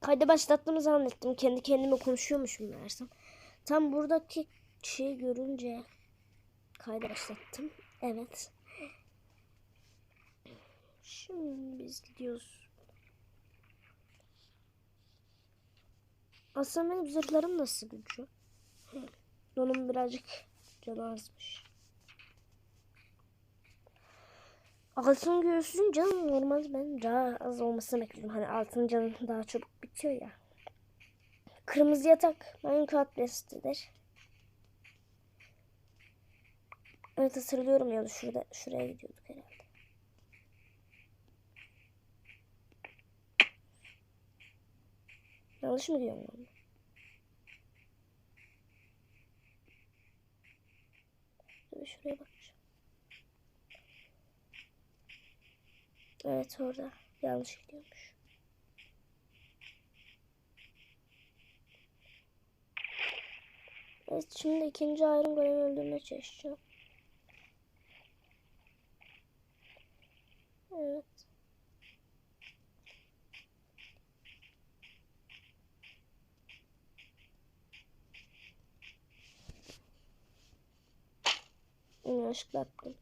Kaydı başlattığımı zannettim. Kendi kendime konuşuyormuşum meğersem. Tam buradaki şeyi görünce kaydı başlattım. Evet. Şimdi biz gidiyoruz. Aslında benim zırhlarım nasıl gücü? Onun birazcık canı azmış. Altın göğsün canı normal ben daha az olmasını bekliyorum. Hani altın canı daha çabuk bitiyor ya. Kırmızı yatak Minecraft bestedir. Evet hatırlıyorum ya şurada şuraya gidiyorduk herhalde. Yanlış mı diyorum ben? Şuraya bakacağım. Evet orada. Yanlış gidiyormuş. Evet şimdi ikinci Iron Golem'i öldürmeye çalışacağım. Evet. Yanlışlıkla attım.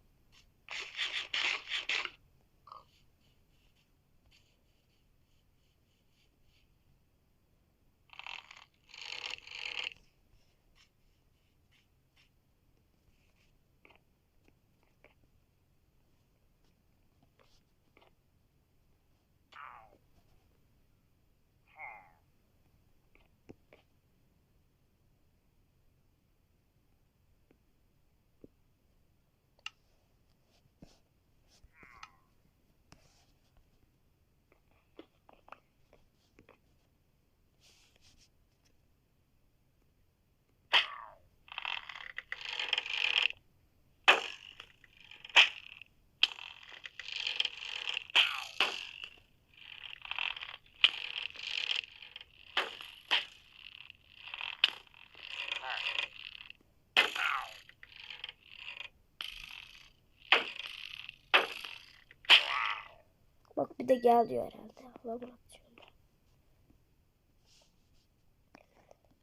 Bak bir de gel diyor herhalde. Laboratuvarda.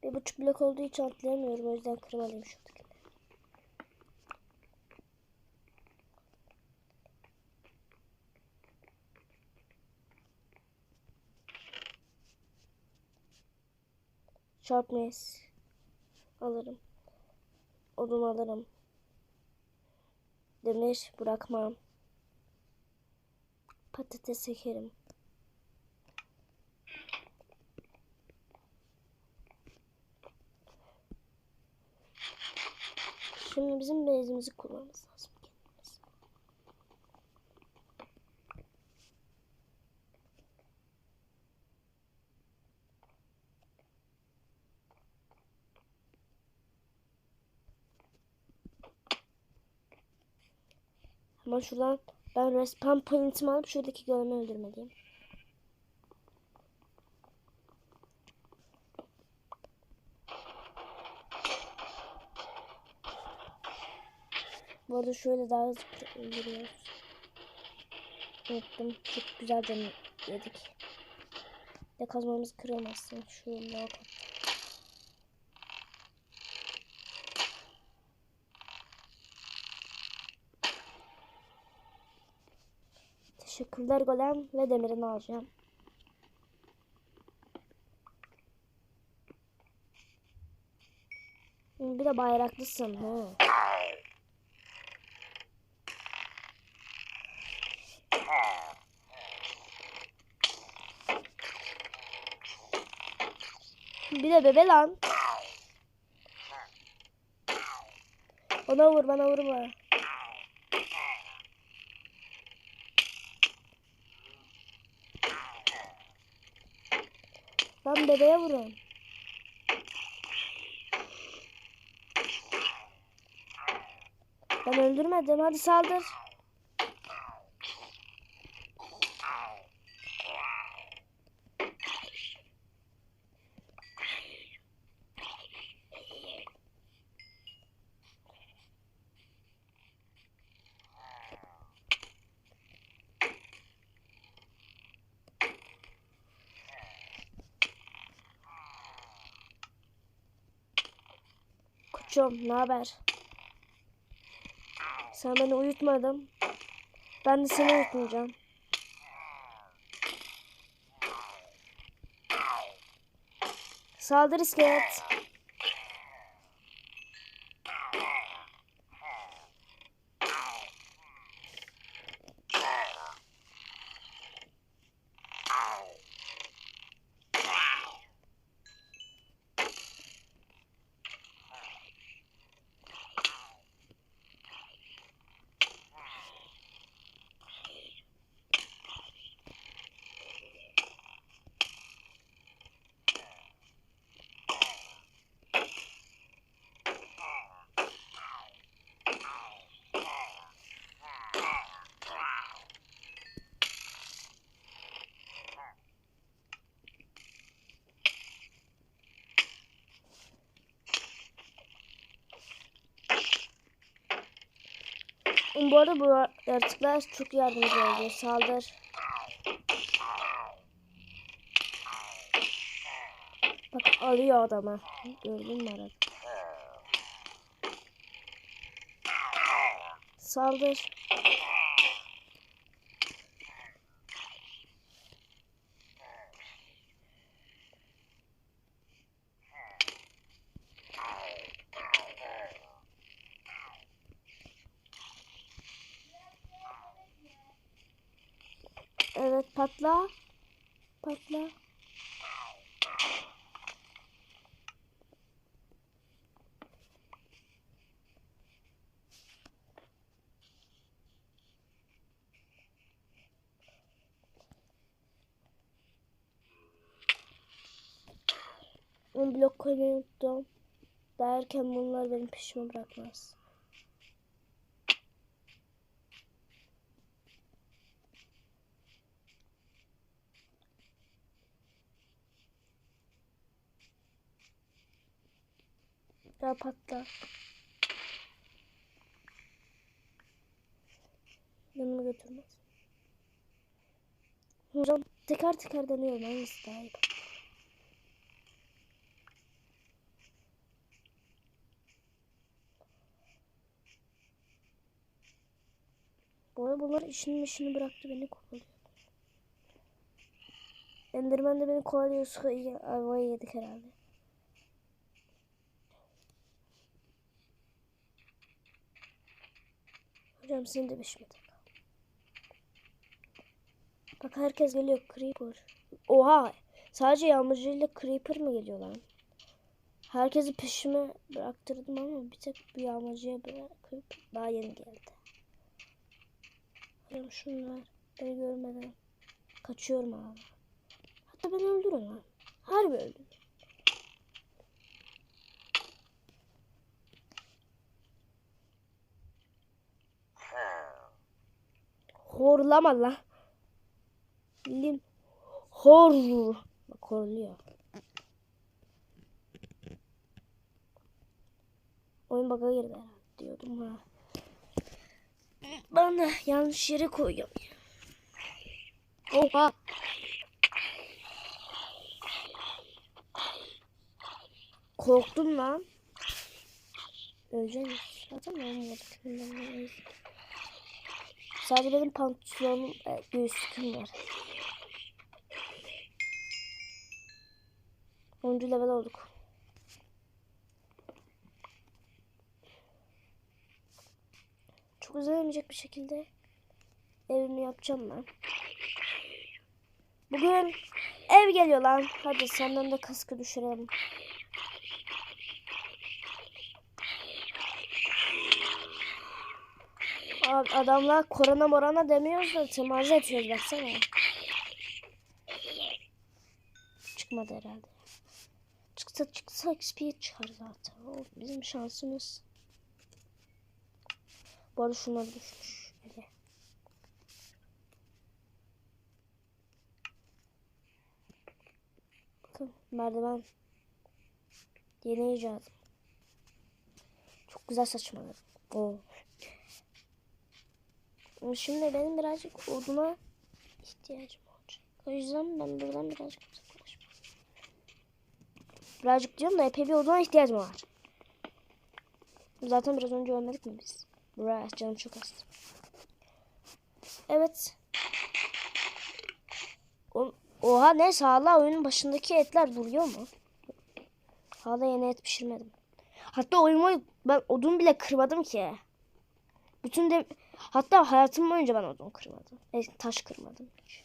Bir buçuk blok olduğu için atlayamıyorum. O yüzden kırmalıyım şuradakini. Sharpness alırım. Odun alırım. Demir bırakmam. Patates ekerim. Şimdi bizim bezimizi kullanmamız lazım. kendimiz. Ama şuradan ben respawn point'imi alıp şuradaki golemi öldürmeliyim. Bu arada şöyle daha hızlı öldürüyoruz. Unuttum. Çok güzel canı yedik. De kazmamız kırılmasın. Şu lock Teşekkürler golem ve demirini alacağım. Bir de bayraklısın. He. Bir de bebe lan. Ona vur bana vurma. Lan bebeğe vurun. Ben öldürmedim. Hadi saldır. Paçom ne haber? Sen beni uyutmadın. Ben de seni uyutmayacağım. Saldır iskelet. Bu arada bu yaratıklar çok yardımcı oluyor. Saldır. Bak alıyor adamı. Gördün mü arada? Saldır. Evet patla. Patla. On blok koymayı unuttum. Derken bunlar benim peşime bırakmaz. Daha patla. Yanıma götürmez. Hocam teker teker deniyorum hangisi daha iyi. Bu bunlar işinin işini bıraktı beni kovalıyor. Enderman de beni kovalıyor. Sıkı. Ayvayı yedik herhalde. Hocam seni de peşime tak. Bak herkes geliyor. Creeper. Oha. Sadece yağmurcuyla Creeper mı geliyor lan? Herkesi peşime bıraktırdım ama bir tek bir yağmurcuya bırakıp daha yeni geldi. Hocam şunlar beni görmeden kaçıyorum abi. Hatta beni öldürün lan. Harbi öldürün. Horlama lan. Bildiğin hor. Bak horluyor. Oyun bug'a girdi diyordum ha. Ben yanlış yere koyuyorum. Oha. Korktum lan. Öleceğim. Zaten olmadık. Sadece benim pantolonum, e, göğüslüküm var. 10. level olduk. Çok üzülemeyecek bir şekilde evimi yapacağım ben. Bugün ev geliyor lan. Hadi senden de kaskı düşürelim. Adamlar korona morana demiyoruz da temas ediyoruz baksana. Çıkmadı herhalde. Çıksa çıksa XP çıkar zaten. O bizim şansımız. Bu arada şunlar düşmüş. Öyle. Bakın merdiven. Yeni icadım. Çok güzel saçmaladım. Oo. Şimdi benim birazcık oduna ihtiyacım olacak. O yüzden ben buradan birazcık uzaklaşmam. Birazcık diyorum da epey bir oduna ihtiyacım var. Zaten biraz önce ölmedik mi biz? Bra canım çok az. Evet. Oha neyse hala oyunun başındaki etler duruyor mu? Hala yeni et pişirmedim. Hatta oyun boyu ben odun bile kırmadım ki. Bütün de hatta hayatım boyunca ben odun kırmadım. E, taş kırmadım hiç.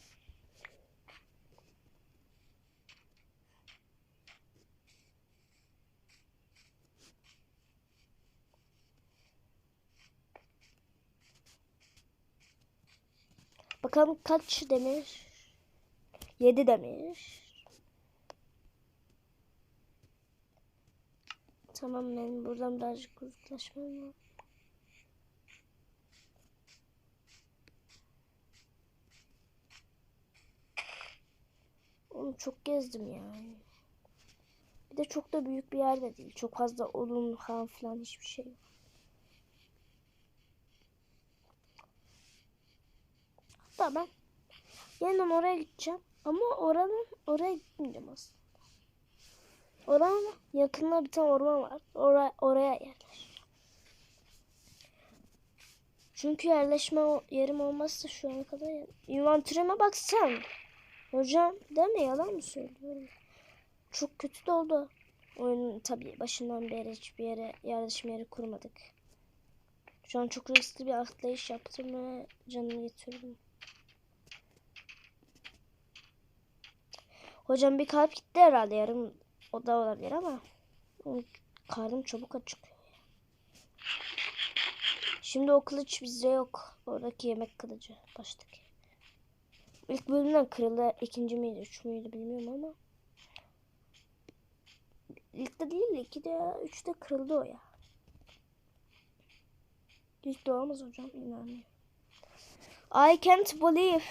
Bakalım kaç demiş? 7 demiş. Tamam ben buradan birazcık uzaklaşmam lazım. Çok gezdim yani. Bir de çok da büyük bir yerde değil. Çok fazla odun falan filan hiçbir şey yok. Hatta ben yeniden oraya gideceğim. Ama oranın oraya gitmeyeceğim aslında. Oranın yakınında bir tane orman var. Oraya, oraya yerleşeceğim. Çünkü yerleşme yerim olmazsa şu ana kadar yer- inventörüme bak sen. Hocam deme yalan mı söylüyorum? Çok kötü de oldu. Oyunun tabii başından beri hiçbir yere yerleşim yeri kurmadık. Şu an çok riskli bir atlayış yaptım ve canımı getirdim. Hocam bir kalp gitti herhalde yarım o da olabilir ama karnım çabuk ya. Şimdi o kılıç bizde yok. Oradaki yemek kılıcı baştaki. İlk bölümden kırıldı. ikinci miydi, üç müydü bilmiyorum ama. İlkte değil de ikide ya, üçte kırıldı o ya. İlk doğamız hocam inanmıyorum. I can't believe.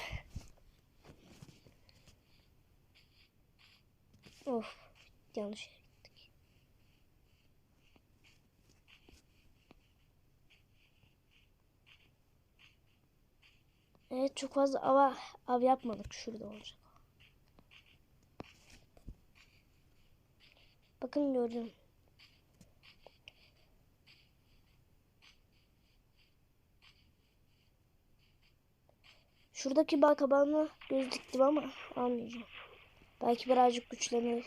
Of yanlış Evet çok fazla av, av yapmadık. Şurada olacak. Bakın gördüm. Şuradaki bal kabağına göz diktim ama almayacağım. Belki birazcık güçlenir.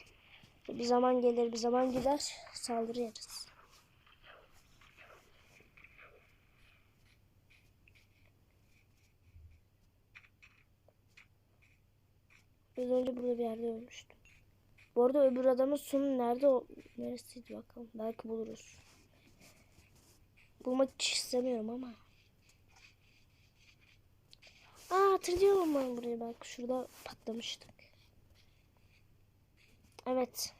Bir zaman gelir bir zaman gider saldırı yeriz. Biraz önce burada bir yerde ölmüştüm. Bu arada öbür adamın sonu nerede o neresiydi bakalım. Belki buluruz. Bulmak hiç istemiyorum ama. Aa hatırlıyorum ben burayı bak. Şurada patlamıştık. Evet.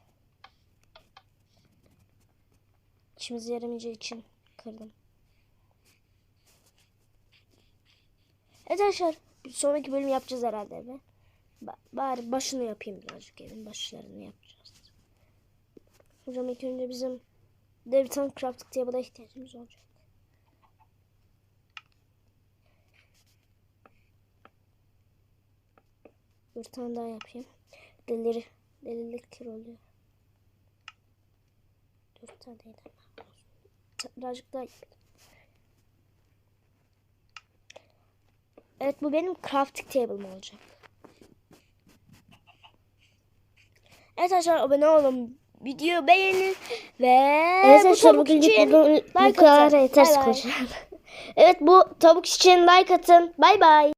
İşimize yaramayacağı için kırdım. Evet arkadaşlar. Bir sonraki bölüm yapacağız herhalde eve. Ba- bari başını yapayım birazcık evin başlarını yapacağız. Hocam ilk önce bizim de bir tane crafting table'a ihtiyacımız olacak. Bir tane daha yapayım. Delir, delilik oluyor. Dört tane. Ta- Birazcık daha yapayım. Evet bu benim crafting table'ım olacak. Evet arkadaşlar abone olun. Video beğenin ve Evet bu arkadaşlar tavuk bugünkü için bu, bu like kadar atın. yeter Bay bay. konuşalım. evet bu tavuk için like atın. Bay bay.